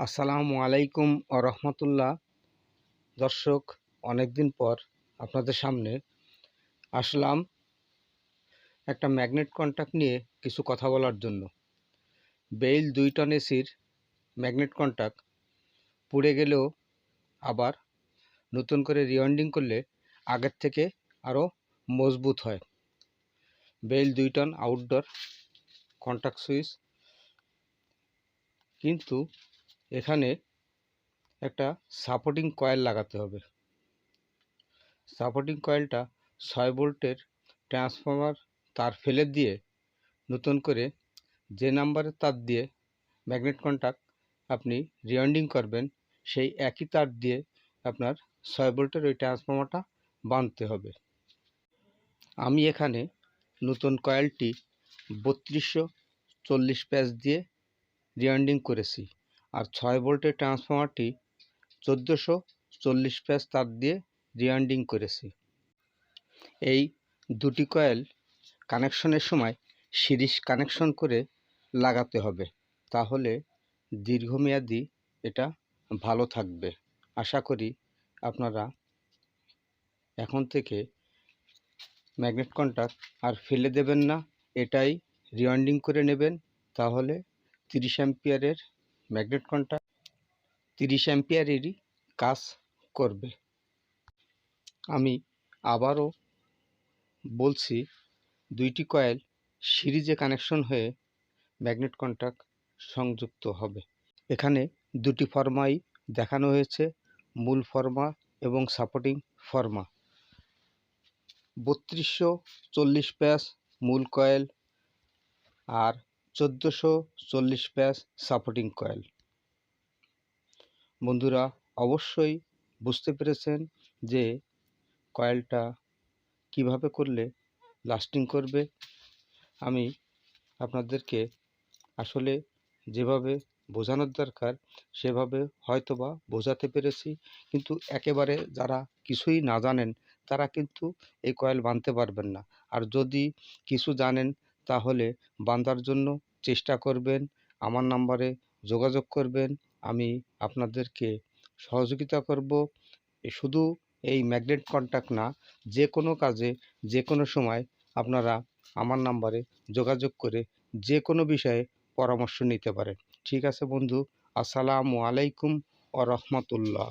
আসসালামু আলাইকুম ও রহমতুল্লাহ। দর্শক, অনেকদিন পর আপনাদের সামনে আসলাম একটা ম্যাগনেট কন্ট্যাক্ট নিয়ে কিছু কথা বলার জন্য। বেইল দুই টন এসির ম্যাগনেট কন্ট্যাক্ট পুড়ে গেলেও আবার নতুন করে রিওয়ান্ডিং করলে আগের থেকে আরও মজবুত হয়। বেইল দুই টন আউটডোর কন্ট্যাক্ট সুইচ। কিন্তু এখানে একটা সাপোর্টিং কয়েল লাগাতে হবে। সাপোর্টিং কয়েলটা ছয় ভোল্টের ট্রান্সফর্মার তার ফেলে দিয়ে নতুন করে যে নাম্বারের তার দিয়ে ম্যাগনেট কন্ট্যাক্ট আপনি রিওয়ান্ডিং করবেন, সেই একই তার দিয়ে আপনার ছয় ভোল্টের ওই ট্রান্সফর্মারটা বাঁধতে হবে। আমি এখানে নতুন কয়েলটি বত্রিশশো চল্লিশ প্যাচ দিয়ে রিওয়ান্ডিং করেছি। আর ছয় ভোল্টের ট্রান্সফর্মারটি চোদ্দোশো চল্লিশ প্যাচ তার দিয়ে রিওয়ান্ডিং করেছি। এই দুটি কয়েল কানেকশনের সময় সিরিজ কানেকশন করে লাগাতে হবে, তাহলে দীর্ঘমেয়াদী এটা ভালো থাকবে। আশা করি আপনারা এখন থেকে ম্যাগনেট কন্ট্যাক্ট আর ফেলে দেবেন না, এটাই রিওয়ান্ডিং করে নেবেন, তাহলে তিরিশ অ্যাম্পিয়ারের ম্যাগনেট কন্ট্যাক্ট তিরিশ অ্যাম্পিয়ারেরই কাজ করবে। আমি আবারও বলছি, দুইটি কয়েল সিরিজে কানেকশন হয়ে ম্যাগনেট কন্ট্যাক্ট সংযুক্ত হবে। এখানে দুটি ফর্মাই দেখানো হয়েছে, মূল ফর্মা এবং সাপোর্টিং ফর্মা। বত্রিশশো চল্লিশ প্যাস মূল কয়েল আর চোদ্দোশো চল্লিশ প্যাস সাপোর্টিং কয়েল বন্ধুরা, অবশ্যই বুঝতে পেরেছেন যে কয়েলটা কীভাবে করলে লাস্টিং করবে। আমি আপনাদেরকে আসলে যেভাবে বোঝানোর দরকার, সেভাবে হয়তোবা বোঝাতে পেরেছি। কিন্তু একেবারে যারা কিছুই না জানেন, তারা কিন্তু এই কয়েল বাঁধতে পারবেন না। আর যদি কিছু জানেন তাহলে বাঁধার জন্য চেষ্টা করবেন, আমার নাম্বারে যোগাযোগ করবেন, আমি আপনাদেরকে সহযোগিতা করব। শুধু এই ম্যাগনেট কন্ট্যাক্ট না, যে কোনো কাজে, যে কোনো সময় আপনারা আমার নাম্বারে যোগাযোগ করে যে কোনো বিষয়ে পরামর্শ নিতে পারেন। ঠিক আছে বন্ধু, আসসালামু আলাইকুম ও রহমতুল্লাহ।